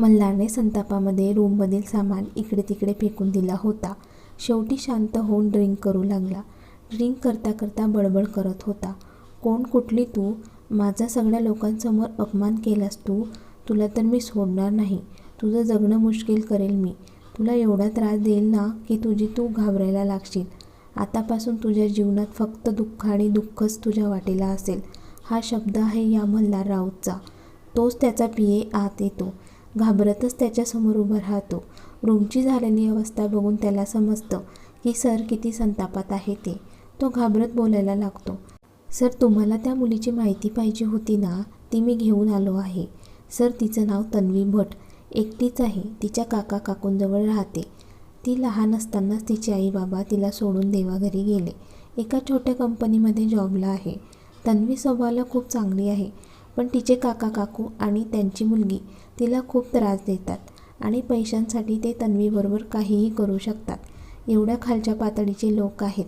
मल्हारने संतापामध्ये रूममधील सामान इकडे तिकडे फेकून दिला होता. शेवटी शांत होऊन ड्रिंक करू लागला. ड्रिंक करता करता बडबड करत होता. कोण कुठली तू? माझा सगळ्या लोकांसमोर अपमान केलास तू? तुला तर मी सोडणार नाही. तुझं जगणं मुश्किल करेल मी. तुला एवढा त्रास देईल ना की तुझी तू घाबरायला लागशील. आतापासून तुझ्या जीवनात फक्त दुःख आणि दुःखच तुझ्या वाटेला असेल. हा शब्द आहे या मल्हार राऊतचा. तोच त्याचा पिये आत येतो. घाबरतच त्याच्यासमोर उभा राहतो. रूमची झालेली अवस्था बघून त्याला समजतं की सर किती संतापात आहे ते. तो घाबरत बोलायला लागतो. सर तुम्हाला त्या मुलीची माहिती पाहिजे होती ना? ती मी घेऊन आलो आहे. सर तिचं नाव तन्वी भट. एकटीच आहे. तिच्या काका काकूंजवळ राहते. ती लहान असतानाच तिचे आई बाबा तिला सोडून देवाघरी गेले. एका छोट्या कंपनीमध्ये जॉबला आहे. तन्वी स्वभावाला खूप चांगली आहे. पण तिचे काका काकू आणि त्यांची मुलगी तिला खूप त्रास देतात आणि पैशांसाठी ते तन्वीबरोबर काहीही करू शकतात. एवढ्या खालच्या पातळीचे लोक आहेत.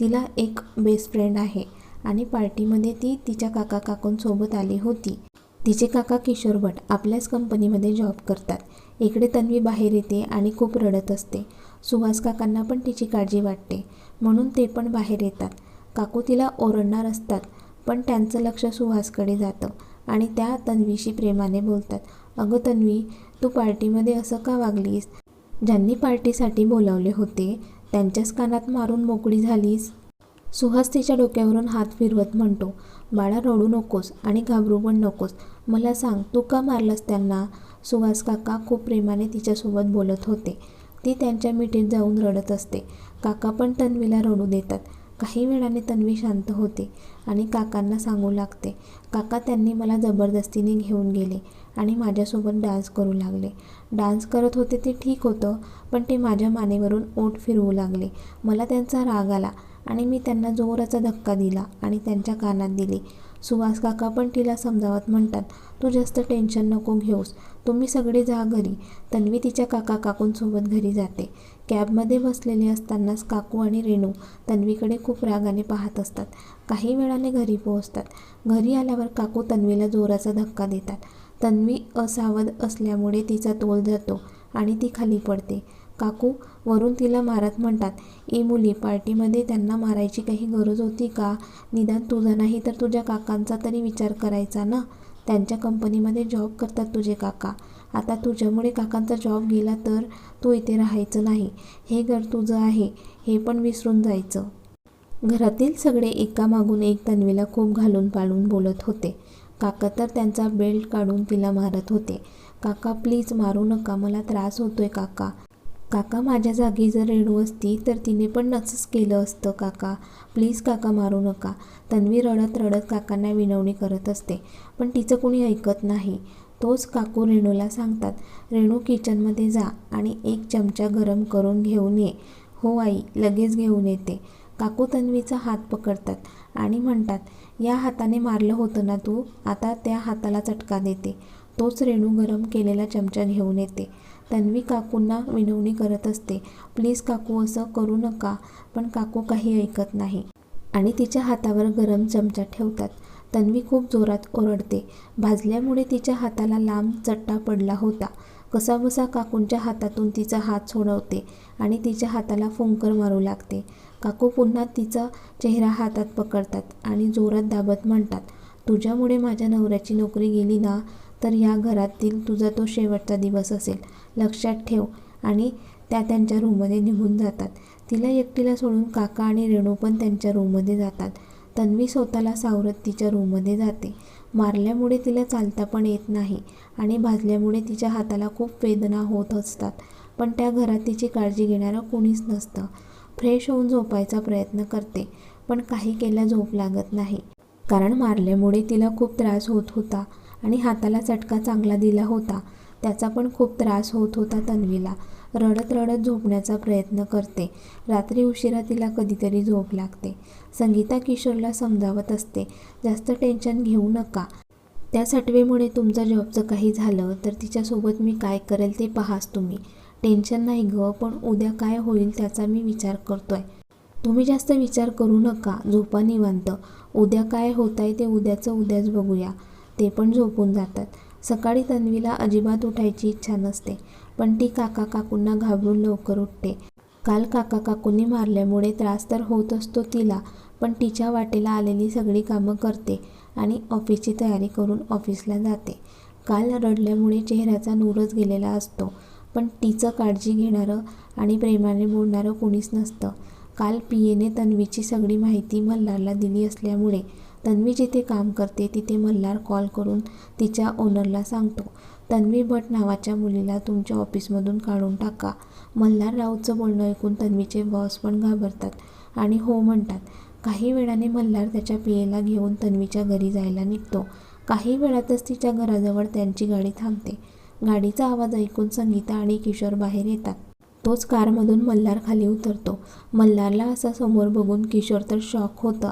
तिला एक बेस्ट फ्रेंड आहे आणि पार्टीमध्ये ती तिच्या काका काकूंसोबत आली होती. तिचे काका किशोर भट आपल्याच कंपनीमध्ये जॉब करतात. इकडे तन्वी बाहेर येते आणि खूप रडत असते. सुहास काकांना पण तिची काळजी वाटते. म्हणून ते पण बाहेर येतात. काकू तिला ओरडणार असतात पण त्यांचं लक्ष सुहासकडे जातं. आणि त्या तन्वीशी प्रेमाने बोलतात. अगं तन्वी तू पार्टीमध्ये असं का वागलीस? ज्यांनी पार्टीसाठी बोलावले होते त्यांच्याच कानात मारून मोकळी झालीस. सुहास तिच्या डोक्यावरून हात फिरवत म्हणतो बाळा रडू नकोस आणि घाबरू पण नकोस. मला सांग तू का मारलंस त्यांना? सुहास काका खूप प्रेमाने तिच्यासोबत बोलत होते. ती त्यांच्या मिठीत जाऊन रडत असते. काका पण तन्वीला रडू देतात. काही वेळाने तन्वी शांत होते आणि काकांना सांगू लागते काका त्यांनी मला जबरदस्तीने घेऊन गेले आणि माझ्यासोबत डान्स करू लागले. डान्स करत होते ते ठीक होतं पण ते माझ्या मानेवरून ओठ फिरवू लागले. मला त्यांचा राग आला आणि मी त्यांना जोराचा धक्का दिला आणि त्यांच्या कानात दिली. सुहास काका पण तिला समजावत म्हणतात तू जास्त टेन्शन नको घेऊस. तुम्ही सगळे जा घरी. तन्वी तिच्या काका काकूंसोबत घरी जाते. कॅबमध्ये बसलेले असतानाच काकू आणि रेणू तन्वीकडे खूप रागाने पाहत असतात. काही वेळाने घरी पोहोचतात. घरी आल्यावर काकू तन्वीला जोराचा धक्का देतात. तन्वी असावध असल्यामुळे तिचा तोल जातो आणि ती खाली पडते. काकू वरून तिला मारत म्हणतात ए मुली पार्टीमध्ये त्यांना मारायची काही गरज होती का? निदान तुझा नाही तर तुझ्या काकांचा तरी विचार करायचा ना? त्यांच्या कंपनीमध्ये जॉब करतात तुझे काका. आता तुझ्यामुळे काकांचा जॉब गेला तर तू इथे राहायचं नाही. हे घर तुझं आहे. हे पण विसरून जायचं. घरातील सगळे एकामागून एक तन्वीला खूप घालून पाळून बोलत होते. काका तर त्यांचा बेल्ट काढून तिला मारत होते. काका प्लीज मारू नका. मला त्रास होतोय काका. काका माझ्या जागी जर रेणू असती तर तिने पण असंच केलं असतं काका. प्लीज काका मारू नका. तन्वी रडत रडत काकांना विनवणी करत असते. पण तिचं कुणी ऐकत नाही. तोच काकू रेणूला सांगतात रेणू किचनमध्ये जा आणि एक चमचा गरम करून घेऊन ये. हो आई लगेच घेऊन येते. काकू तन्वीचा हात पकडतात आणि म्हणतात या हाताने मारलं होतं ना तू आता त्या हाताला चटका देते. तोच रेणू गरम केलेला चमचा घेऊन येते. तन्वी काकूंना विनवणी करत असते प्लीज काकू असं करू नका. पण काकू काही ऐकत नाही आणि तिच्या हातावर गरम चमचा ठेवतात. तन्वी खूप जोरात ओरडते. भाजल्यामुळे तिच्या हाताला लांब चट्टा पडला होता. कसाबसा काकूंच्या हातातून तिचा हात सोडवते आणि तिच्या हाताला फुंकर मारू लागते. काकू पुन्हा तिचा चेहरा हातात पकडतात आणि जोरात दाबत म्हणतात तुझ्यामुळे माझ्या नवऱ्याची नोकरी गेली ना तर या घरातील तुझा तो शेवटचा दिवस असेल. लक्षात ठेव. आणि त्या त्यांच्या रूममध्ये निघून जातात. तिला एकटीला सोडून काका आणि रेणू पण त्यांच्या रूममध्ये जातात. तन्वी स्वतःला सावरत तिच्या रूममध्ये जाते. मारल्यामुळे तिला चालता पण येत नाही आणि भाजल्यामुळे तिच्या हाताला खूप वेदना होत असतात. पण त्या घरात तिची काळजी घेणारं कोणीच नसतं. फ्रेश होऊन झोपायचा प्रयत्न करते पण काही केल्या झोप लागत नाही. कारण मारल्यामुळे तिला खूप त्रास होत होता आणि हाताला चटका चांगला दिला होता. त्याचा पण खूप त्रास होत होता तन्वीला. रडत रडत झोपण्याचा प्रयत्न करते. रात्री उशिरा तिला कधीतरी झोप लागते. संगीता किशोरला समजावत असते जास्त टेन्शन घेऊ नका. त्या सटवेमुळे तुमचा जॉबचं काही झालं तर तिच्यासोबत मी काय करेल ते पहास तुम्ही. टेन्शन नाही ग पण उद्या काय होईल त्याचा मी विचार करतोय. तुम्ही जास्त विचार करू नका झोपा निवांत. उद्या काय होत आहे ते उद्याचं उद्याच बघूया. ते पण झोपून जातात. सकाळी तन्वीला अजिबात उठायची इच्छा नसते. पण ती काका काकूंना घाबरून लवकर उठते. काल काका काकूंनी मारल्यामुळे त्रास तर होत असतो तिला पण तिच्या वाटेला आलेली सगळी कामं करते आणि ऑफिसची तयारी करून ऑफिसला जाते. काल रडल्यामुळे चेहऱ्याचा नूरच गेलेला असतो पण तिचं काळजी घेणारं आणि प्रेमाने बोलणारं कोणीच नसतं. काल पियेने तन्वीची सगळी माहिती मल्हारला दिली असल्यामुळे तन्वी जिथे काम करते तिथे मल्हार कॉल करून तिच्या ओनरला सांगतो. तन्वी भट नावाच्या मुलीला तुमच्या ऑफिसमधून काढून टाका. मल्हार राऊतचं बोलणं ऐकून तन्वीचे बॉस पण घाबरतात आणि हो म्हणतात काही वेळाने मल्हार त्याच्या पियेला घेऊन तन्वीच्या घरी जायला निघतो. काही वेळातच तिच्या घराजवळ त्यांची गाडी थांबते. गाडीचा आवाज ऐकून संगीता आणि किशोर बाहेर येतात. तोच कारमधून मल्हार खाली उतरतो. मल्हारला असा समोर बघून किशोर तर शॉक होतं.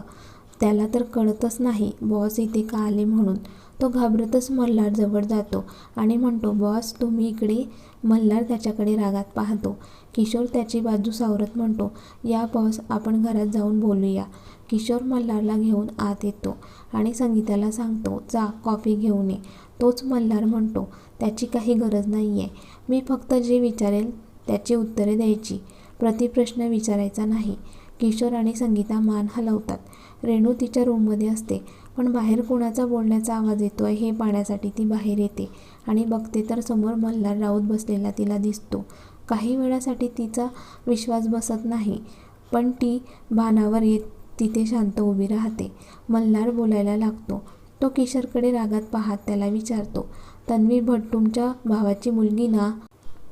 त्याला तर कळतच नाही बॉस इथे का आले म्हणून? तो घाबरतच मल्हारजवळ जातो आणि म्हणतो बॉस तुम्ही इकडे मल्हार त्याच्याकडे रागात पाहतो. किशोर त्याची बाजू सावरत म्हणतो या बॉस आपण घरात जाऊन बोलूया. किशोर मल्हारला घेऊन आत येतो आणि संगीताला सांगतो जा कॉफी घेऊन ये. तोच मल्हार म्हणतो त्याची काही गरज नाही आहे मी फक्त जे विचारेल त्याची उत्तरे द्यायची. प्रतिप्रश्न विचारायचा नाही. किशोर आणि संगीता मान हलवतात. रेणू तिच्या रूममध्ये असते. पण बाहेर कोणाचा बोलण्याचा आवाज येतो आहे हे पाहण्यासाठी ती बाहेर येते आणि बघते तर समोर मल्हार राऊत बसलेला तिला दिसतो. काही वेळासाठी तिचा विश्वास बसत नाही पण ती भानावर येत तिथे शांत उभी राहते. मल्हार बोलायला लागतो. तो किशोरकडे रागात पाहत त्याला विचारतो तन्वी भट तुमच्या भावाची मुलगी ना?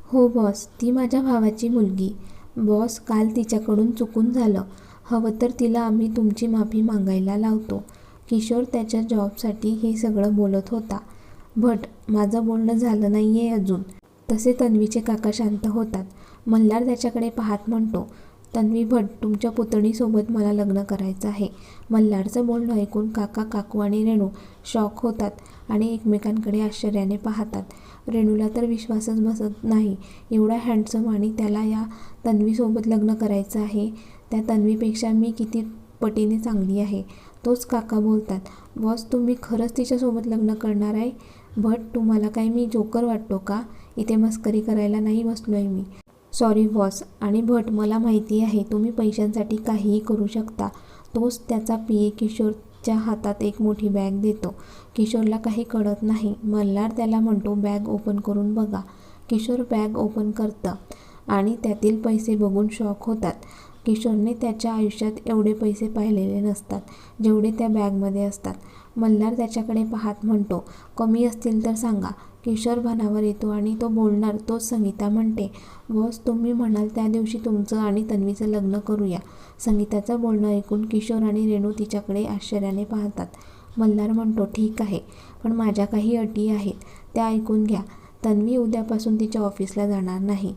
हो बॉस ती माझ्या भावाची मुलगी. बॉस काल तिच्याकडून चुकून झालं. हवं तर तिला आम्ही तुमची माफी मागायला लावतो. किशोर त्याच्या जॉबसाठी हे सगळं बोलत होता. भट माझं बोलणं झालं नाही आहे अजून. तसे तन्वीचे काका शांत होतात. मल्हार त्याच्याकडे पाहत म्हणतो तन्वी भट तुमच्या पुतणीसोबत मला लग्न करायचं आहे. मल्हारचं बोलणं ऐकून काका काकू आणि रेणू शॉक होतात आणि एकमेकांकडे आश्चर्याने पाहतात. रेणूला तर विश्वासच बसत नाही. एवढा हँडसम आणि त्याला या तन्वीसोबत लग्न करायचं आहे त्या तन्वीपेक्षा मी किती पटीने चांगली आहे. तोच काका बोलतात बॉस तुम्ही खरंच तिच्यासोबत लग्न करणार आहे? भट तुम्हाला काय मी जोकर वाटतो का? इथे मस्करी करायला नाही बसलो आहे मी. Sorry boss. आणि भट मला माहिती आहे तुम्ही पैशांसाठी काहीही करू शकता. तोच त्याचा पी. ए. किशोरच्या हातात एक मोठी बॅग देतो. किशोरला काही कळत नाही. मल्हार त्याला म्हणतो बॅग ओपन करून बघा. किशोर बॅग ओपन करतं. आणि त्यातील पैसे बघून शॉक होतात. किशोरने त्याच्या आयुष्यात एवढे पैसे पाहिलेले नसतात जेवढे त्या बॅगमध्ये असतात. मल्हार त्याच्याकडे पाहत म्हणतो कमी असतील तर सांगा किशोर भानावर येतो आणि तो बोलणार तोच संगीता म्हणते. बॉस तुम्ही म्हणाल त्या दिवशी तुमचं आणि तन्वीचं लग्न करूया संगीताचं बोलणं ऐकून किशोर आणि रेणू तिच्याकडे आश्चर्याने पाहतात. मल्हार म्हणतो ठीक आहे पण माझ्या काही अटी आहेत. त्या ऐकून घ्या. तन्वी उद्यापासून तिच्या ऑफिसला जाणार नाही.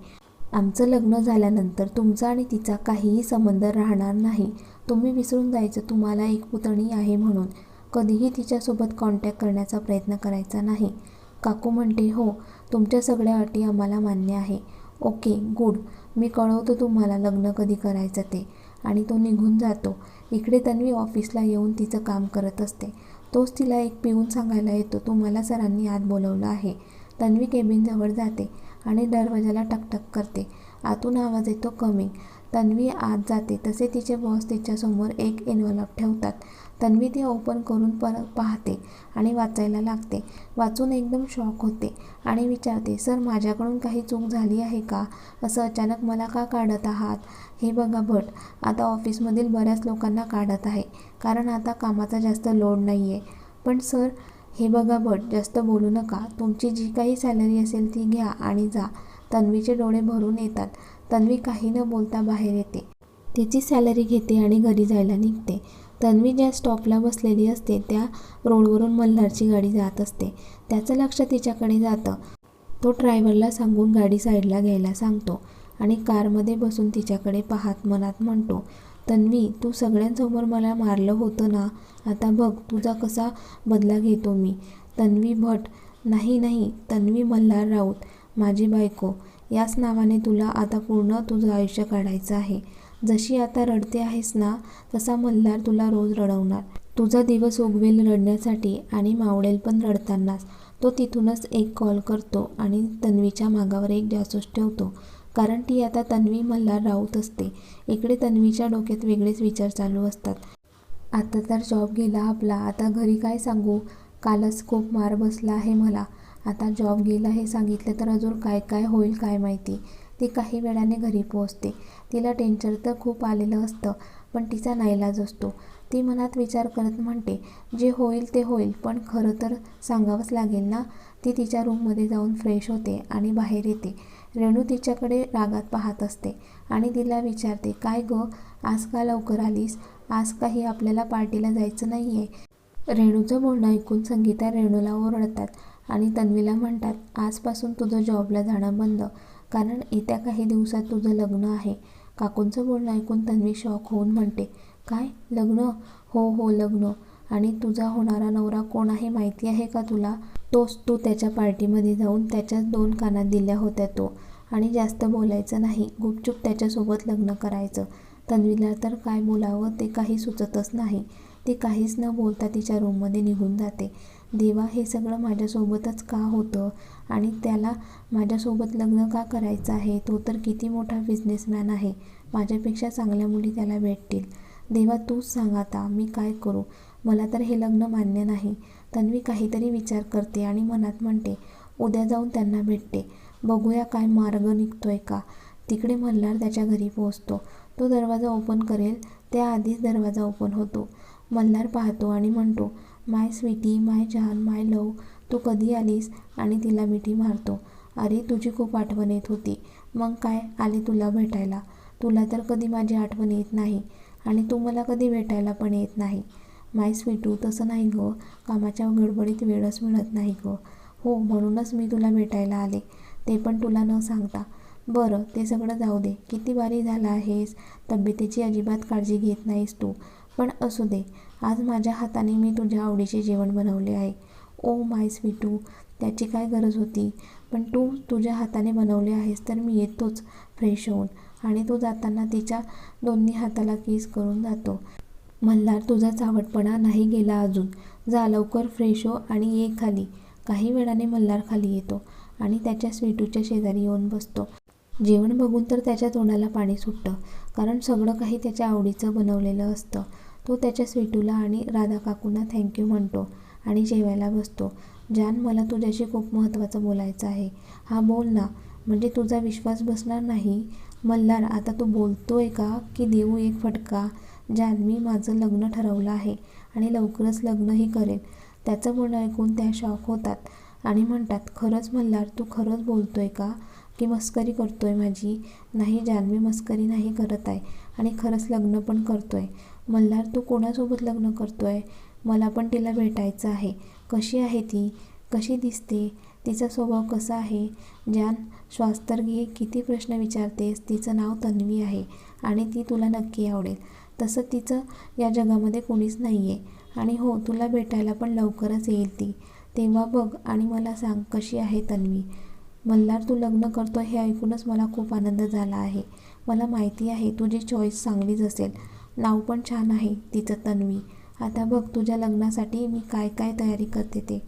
आमचं लग्न झाल्यानंतर तुमचा आणि तिचा काहीही संबंध राहणार नाही. तुम्ही विसरून जायचं तुम्हाला एक पुतणी आहे म्हणून. कधीही तिच्यासोबत कॉन्टॅक्ट करण्याचा प्रयत्न करायचा नाही. काकू म्हणते हो तुमच्या सगळ्या अटी आम्हाला मान्य आहे. Okay good. मी कळवतो तुम्हाला लग्न कधी करायचं ते. आणि तो निघून जातो. इकडे तन्वी ऑफिसला येऊन तिचं काम करत असते. तोच तिला एक पिऊन सांगायला येतो तुम्हाला सरांनी आत बोलवलं आहे. तन्वी केबिनजवळ जाते. आणि दरवाजाला टकटक करते. आतून आवाज येतो कमी. तन्वी आत जाते. तसे तिचे बॉस तिच्यासमोर एक एन्व्हलप ठेवतात. तन्वी ते ओपन करून पर पाहते आणि वाचायला लागते. वाचून एकदम शॉक होते आणि विचारते सर माझ्याकडून काही चूक झाली आहे का? असं अचानक मला का काढत आहात? हे बघा भट आता ऑफिसमधील बऱ्याच लोकांना काढत आहे. कारण आता कामाचा जास्त लोड नाही आहे पण सर हे बघा भट जास्त बोलू नका. तुमची जी काही सॅलरी असेल ती घ्या आणि जा. तन्वीचे डोळे भरून येतात. तन्वी काही न बोलता बाहेर येते. तिची सॅलरी घेते आणि घरी जायला निघते. तन्वी ज्या स्टॉपला बसलेली असते त्या रोडवरून मल्हारची गाडी जात असते. त्याचं लक्ष तिच्याकडे जातं. तो ड्रायव्हरला सांगून गाडी साईडला घ्यायला सांगतो आणि कारमध्ये बसून तिच्याकडे पाहत मनात म्हणतो तन्वी तू सगळ्यांसमोर मला मारलं होतं ना? आता बघ तुझा कसा बदला घेतो मी? तन्वी भट नाही नाही तन्वी मल्हार राऊत माझी बायको. याच नावाने तुला आता पूर्ण तुझं आयुष्य काढायचं आहे. जशी आता रडते आहेस ना तसा मल्हार तुला रोज रडवणार. तुझा दिवस उगवेल रडण्यासाठी आणि मावळेल पण रडतानाच. तो तिथूनच एक कॉल करतो आणि तन्वीच्या मागावर एक जासूस ठेवतो. कारण ती आता तन्वी मल्हार राऊत असते. इकडे तन्वीच्या डोक्यात वेगळेच विचार चालू असतात. आता तर जॉब गेला आपला. आता घरी काय सांगू? कालच खूप मार बसला आहे मला. आता जॉब गेला हे सांगितलं तर अजून काय काय होईल काय माहिती? ती काही वेळाने घरी पोहोचते. तिला टेन्शन तर खूप आलेलं असतं पण तिचा नाईलाज असतो. ती मनात विचार करत म्हणते जे होईल ते होईल पण खरं तर सांगावंच लागेल ना? ती तिच्या रूममध्ये जाऊन फ्रेश होते आणि बाहेर येते. रेणू तिच्याकडे रागात पाहत असते आणि तिला विचारते काय गं? आज का लवकर आलीस? आज काही आपल्याला पार्टीला जायचं नाही आहे रेणूचं बोलणं ऐकून संगीता रेणूला ओरडतात आणि तन्वीला म्हणतात आजपासून तुझं जॉबला जाणं बंद कारण येत्या काही दिवसात तुझं लग्न आहे. काकूंचं बोलणं ऐकून तन्वी शॉक होऊन म्हणते काय? लग्न? हो हो लग्न. आणि तुझा होणारा नवरा कोण आहे माहिती आहे का तुला? तोच तू त्याच्या पार्टीमध्ये जाऊन त्याच्याच दोन कानात दिल्या होत्या तो. आणि जास्त बोलायचं नाही. गुपचूप त्याच्यासोबत लग्न करायचं. तन्वीला तर काय बोलावं ते काही सुचतच नाही. ती काहीच न बोलता तिच्या रूममध्ये निघून जाते. देवा हे सगळं माझ्यासोबतच का होतं? आणि त्याला माझ्यासोबत लग्न का करायचं आहे? तो तर किती मोठा बिझनेसमॅन आहे. माझ्यापेक्षा चांगल्या मुली त्याला भेटतील. देवा तूच सांग आता मी काय करू? मला तर हे लग्न मान्य नाही. तन्वी काहीतरी विचार करते आणि मनात म्हणते उद्या जाऊन त्यांना भेटते. बघूया काय मार्ग निघतोय का. तिकडे मल्हार त्याच्या घरी पोहोचतो. तो दरवाजा ओपन करेल. त्याआधीच दरवाजा ओपन होतो. मल्हार पाहतो आणि म्हणतो माय स्वीटी माय जान माय लव तू कधी आलीस? आणि तिला मिठी मारतो. अरे तुझी खूप आठवण येत होती. मग काय आले तुला भेटायला? तुला तर कधी माझी आठवण येत नाही. आणि तू मला कधी भेटायला पण येत नाही. माय स्वीटू तसं नाही गं. कामाच्या गडबडीत वेळच मिळत नाही गं. हो म्हणूनच मी तुला भेटायला आले. ते पण तुला न सांगता. बरं ते सगळं जाऊ दे. किती बारी झाला आहेस. तब्येतीची अजिबात काळजी घेत नाहीस तू. पण असू दे. आज माझ्या हाताने मी तुझ्या आवडीचे जेवण बनवले आहे. ओ माय स्वीटू त्याची काय गरज होती? पण तू तुझ्या हाताने बनवले आहेस तर मी येतोच फ्रेश होऊन. आणि तो जाताना तिच्या दोन्ही हाताला किस करून जातो. मल्हार तुझा चावटपणा नाही गेला अजून. जा लवकर फ्रेश हो आणि ये खाली. काही वेळाने मल्हार खाली येतो आणि त्याच्या स्वीटूच्या शेजारी येऊन बसतो. जेवण बघून तर त्याच्या तोंडाला पाणी सुटतं. कारण सगळं काही त्याच्या आवडीचं बनवलेलं असतं. तो त्याच्या स्वीटूला आणि राधा काकूंना थँक्यू म्हणतो आणि जेवायला बसतो. जान मला तुझ्याशी खूप महत्त्वाचं बोलायचं आहे. हा बोल ना. म्हणजे तुझा विश्वास बसणार नाही? मल्हार आता तू बोलतोय का की देऊ एक फटका? जान मी माझं लग्न ठरवलं आहे आणि लवकरच लग्नही करेन. त्याचं म्हणणं ऐकून त्या शॉक होतात आणि म्हणतात खरंच मल्हार तू खरंच बोलतोय का? की मस्करी करतोय माझी? नाही जान्हवी मस्करी नाही करत आहे आणि खरंच लग्न पण करतोय. मल्हार तू कोणासोबत लग्न करतोय? मला पण तिला भेटायचं आहे. कशी आहे ती? कशी दिसते? तिचा स्वभाव कसा आहे? ज्यान श्वास तर घे किती प्रश्न विचारतेस तिचं नाव तन्वी आहे आणि ती तुला नक्की आवडेल. तसं तिचं या जगामध्ये कोणीच नाही आहे आणि हो तुला भेटायला पण लवकरच येईल ती. तेव्हा बघ आणि मला सांग कशी आहे तन्वी. मल्हार तू लग्न करतो हे ऐकूनच मला खूप आनंद झाला आहे. मला माहिती आहे तुझी चॉईस चांगलीच असेल. नाव पण छान आहे तिचं तन्वी. आता बघ तुझ्या लग्नासाठी मी काय काय तयारी करते ते.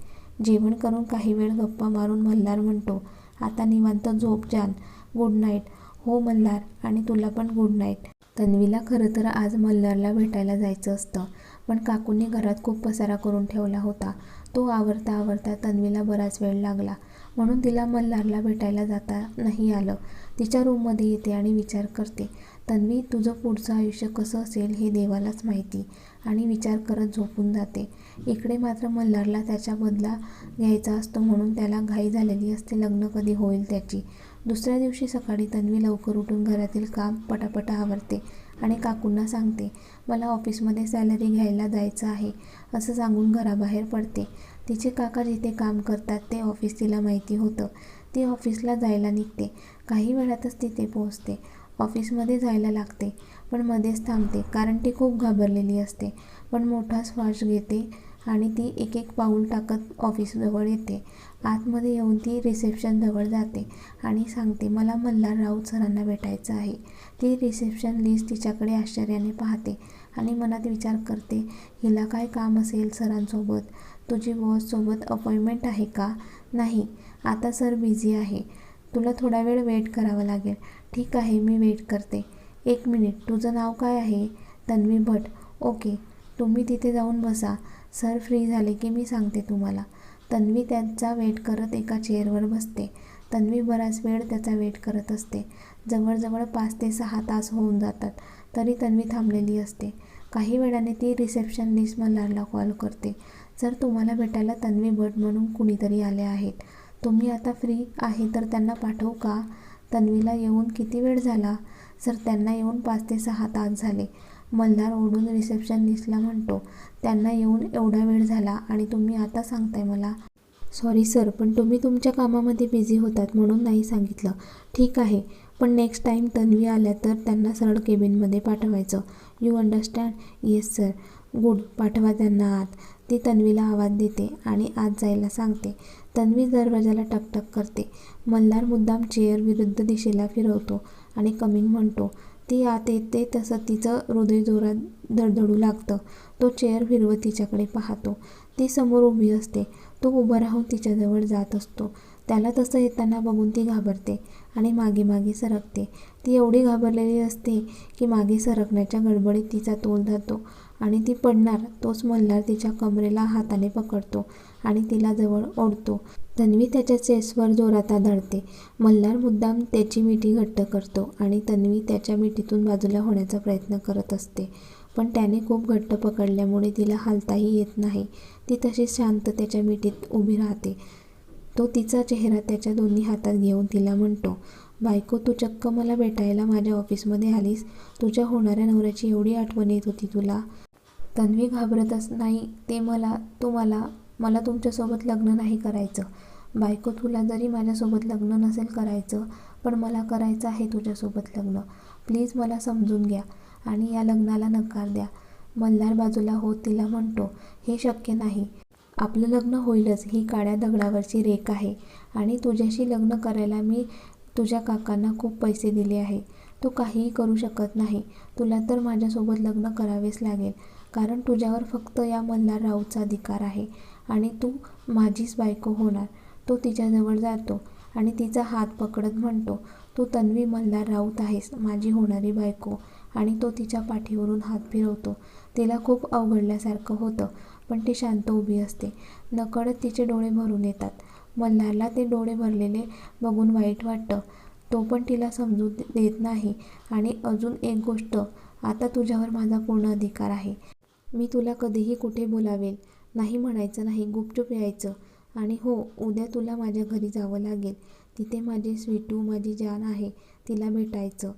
जेवण करून काही वेळ गप्पा मारून मल्हार म्हणतो आता निवांत झोप जान गुड नाईट हो मल्हार आणि तुला पण गुड नाईट तन्वीला खरं तर आज मल्हारला भेटायला जायचं असतं पण काकूंनी घरात खूप पसारा करून ठेवला होता. तो आवरता आवरता तन्वीला बराच वेळ लागला. म्हणून तिला मल्हारला भेटायला जाता नाही आलं. तिच्या रूममध्ये येते आणि विचार करते तन्वी तुझं पुढचं आयुष्य कसं असेल हे देवालाच माहिती. आणि विचार करत झोपून जाते. इकडे मात्र मल्हारला त्याच्या बदला घ्यायचा असतो म्हणून त्याला घाई झालेली असते लग्न कधी होईल त्याची. दुसऱ्या दिवशी सकाळी तन्वी लवकर उठून घरातील काम पटापट आवरते आणि काकूंना सांगते मला ऑफिसमध्ये सॅलरी घ्यायला जायचं आहे असं सांगून घराबाहेर पडते. तिचे काका जिथे काम करतात ते ऑफिस तिला माहिती होतं. ती ऑफिसला जायला निघते. काही वेळातच तिथे पोहोचते. ऑफिसमध्ये जायला लागते पण मध्येच थांबते कारण ती खूप घाबरलेली असते. पण मोठा श्वास घेते आणि ती एक एक पाऊल टाकत ऑफिसजवळ येते. आतमध्ये येऊन ती रिसेप्शनजवळ जाते आणि सांगते मला मल्हार राऊत सरांना भेटायचं आहे. ती रिसेप्शन लिस्ट तिच्याकडे आश्चर्याने पाहते आणि मनात विचार करते हिला काय काम असेल सरांसोबत? तुझी बॉससोबत अपॉइंटमेंट आहे का? नाही आता सर बिझी आहे. तुला थोडा वेळ वेट करावा लागेल. ठीक आहे मी वेट करते. एक मिनिट तुझं नाव काय आहे? तन्वी भट ओके तुम्ही तिथे जाऊन बसा. सर फ्री झाले की मी सांगते तुम्हाला. तन्वी त्यांचा वेट करत एका चेअरवर बसते. तन्वी बराच वेळ त्याचा वेट करत असते. जवळजवळ पाच ते सहा तास होऊन जातात. तरी तन्वी थांबलेली असते. काही वेळाने ती रिसेप्शनिस्ट मल्हारला कॉल करते. सर तुम्हाला भेटायला तन्वी भट म्हणून कुणीतरी आले आहेत. तुम्ही आता फ्री आहे तर त्यांना पाठवू का? तन्वीला येऊन किती वेळ झाला? सर त्यांना येऊन पाच ते सहा तास झाले. मल्हार ओढून रिसेप्शनिस्टला म्हणतो. त्यांना येऊन एवढा वेळ झाला आणि तुम्ही आता सांगताय मला. सॉरी सर पण तुम्ही तुमच्या कामामध्ये बिझी होतात म्हणून नाही सांगितलं. ठीक आहे पण नेक्स्ट टाईम तन्वी आल्या तर त्यांना सरळ केबिनमध्ये पाठवायचं. You understand? Yes sir. Good पाठवा त्यांना आत. ती तन्वीला आवाज देते आणि आत जायला सांगते. तन्वी दरवाजाला टकटक करते. मल्हार मुद्दाम चेअर विरुद्ध दिशेला फिरवतो आणि कमिंग म्हणतो ती आत येते तसं तिचं हृदय जोरात धडधडू लागतं. तो चेअर फिरवत तिच्याकडे पाहतो. ती समोर उभी असते. तो उभं राहून तिच्याजवळ जात असतो. त्याला तसं येताना बघून ती घाबरते आणि मागे मागे सरकते. ती एवढी घाबरलेली असते की मागे सरकण्याच्या गडबडीत तिचा तोल जातो आणि ती पडणार तोच मल्हार तिच्या कमरेला हाताने पकडतो. आणि तिला जवळ ओढतो. तन्वी त्याच्या चेसवर जोरात आधाडते मल्हार मुद्दाम त्याची मिठी घट्ट करतो आणि तन्वी त्याच्या मिठीतून बाजूला होण्याचा प्रयत्न करत असते. पण त्याने खूप घट्ट पकडल्यामुळे तिला हालताही येत नाही. ती तशीच शांत त्याच्या मिठीत उभी राहते. तो तिचा चेहरा त्याच्या दोन्ही हातात घेऊन तिला म्हणतो बायको तू चक्क मला भेटायला माझ्या ऑफिसमध्ये आलीस. तुझ्या होणाऱ्या नवऱ्याची एवढी आठवण येत होती तुला. तन्वी घाबरतच नाही. ते मला तू मला मला तुमच्यासोबत लग्न नाही करायचं. बायको तुला जरी माझ्यासोबत लग्न नसेल करायचं पण मला करायचं आहे तुझ्यासोबत लग्न. प्लीज मला समजून घ्या आणि या लग्नाला नकार द्या. मल्हार बाजूला होत तिला म्हणतो हे शक्य नाही. आपलं लग्न होईलच. ही काळ्या दगडावरची रेख आहे आणि तुझ्याशी लग्न करायला मी तुझ्या काकांना खूप पैसे दिले आहे. तू काहीही करू शकत नाही. तुला तर माझ्यासोबत लग्न करावेच लागेल. कारण तुझ्यावर फक्त या मल्हार राऊतचा अधिकार आहे. आणि तू माझीच बायको होणार. तो तिच्याजवळ जातो आणि तिचा हात पकडत म्हणतो तू तन्वी मल्हार राऊत आहेस माझी होणारी बायको. आणि तो तिच्या पाठीवरून हात फिरवतो. तिला खूप अवघडल्यासारखं होतं पण ती शांत उभी असते. नकळत तिचे डोळे भरून येतात. मल्हारला ते डोळे भरलेले बघून वाईट वाटतं. तो पण तिला समजू देत नाही. आणि अजून एक गोष्ट आता तुझ्यावर माझा पूर्ण अधिकार आहे. मी तुला कधीही कुठे बोलावेल. नाही म्हणायचं नाही गुपचूप यायचं. आणि हो उद्या तुला माझ्या घरी जावं लागेल. तिथे माझी स्वीटू माझी जान आहे तिला भेटायचं.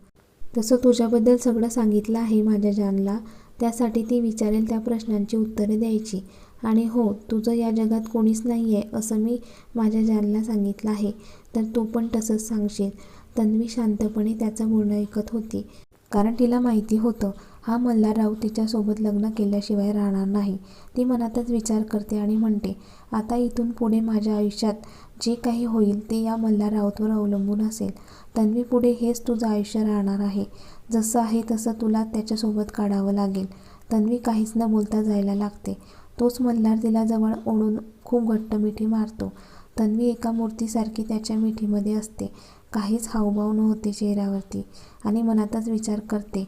तसं तुझ्याबद्दल सगळं सांगितलं आहे माझ्या जानला. त्यासाठी ती विचारेल त्या प्रश्नांची उत्तरे द्यायची. आणि हो तुझं या जगात कोणीच नाही आहे असं मी माझ्या जानला सांगितलं आहे. तर तू पण तसंच सांगशील. तन्वी शांतपणे त्याचं बोलणं ऐकत होती. कारण तिला माहिती होतं हा मल्हार राऊत तिच्यासोबत लग्न केल्याशिवाय राहणार नाही. ती मनातच विचार करते आणि म्हणते आता इथून पुढे माझ्या आयुष्यात जे काही होईल ते या मल्हार राऊतवर अवलंबून असेल. तन्वी पुढे हेच तुझं आयुष्य राहणार आहे. जसं आहे तसं तुला त्याच्यासोबत काढावं लागेल. तन्वी काहीच न बोलता जायला लागते. तोच मल्हार तिला जवळ ओढून खूप घट्ट मिठी मारतो. तन्वी एका मूर्तीसारखी त्याच्या मिठीमध्ये असते. काहीच हावभाव नव्हते चेहऱ्यावरती आणि मनातच विचार करते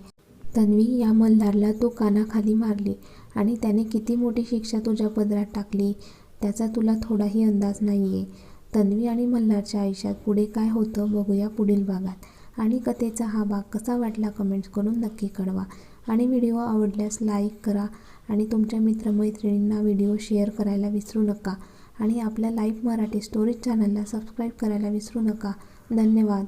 तन्वी या मल्हारला तू कानाखाली मारली आणि त्याने किती मोठी शिक्षा तुझ्या पदरात टाकली त्याचा तुला थोडाही अंदाज नाही आहे तन्वी आणि मल्हारच्या आयुष्यात पुढे काय होतं बघूया पुढील भागात. आणि कथेचा हा भाग कसा वाटला कमेंट्स करून नक्की कळवा. आणि व्हिडिओ आवडल्यास लाईक करा आणि तुमच्या मित्रमैत्रिणींना व्हिडिओ शेअर करायला विसरू नका. आणि आपल्या लाईव्ह मराठी स्टोरीज चॅनलला सबस्क्राईब करायला विसरू नका. धन्यवाद.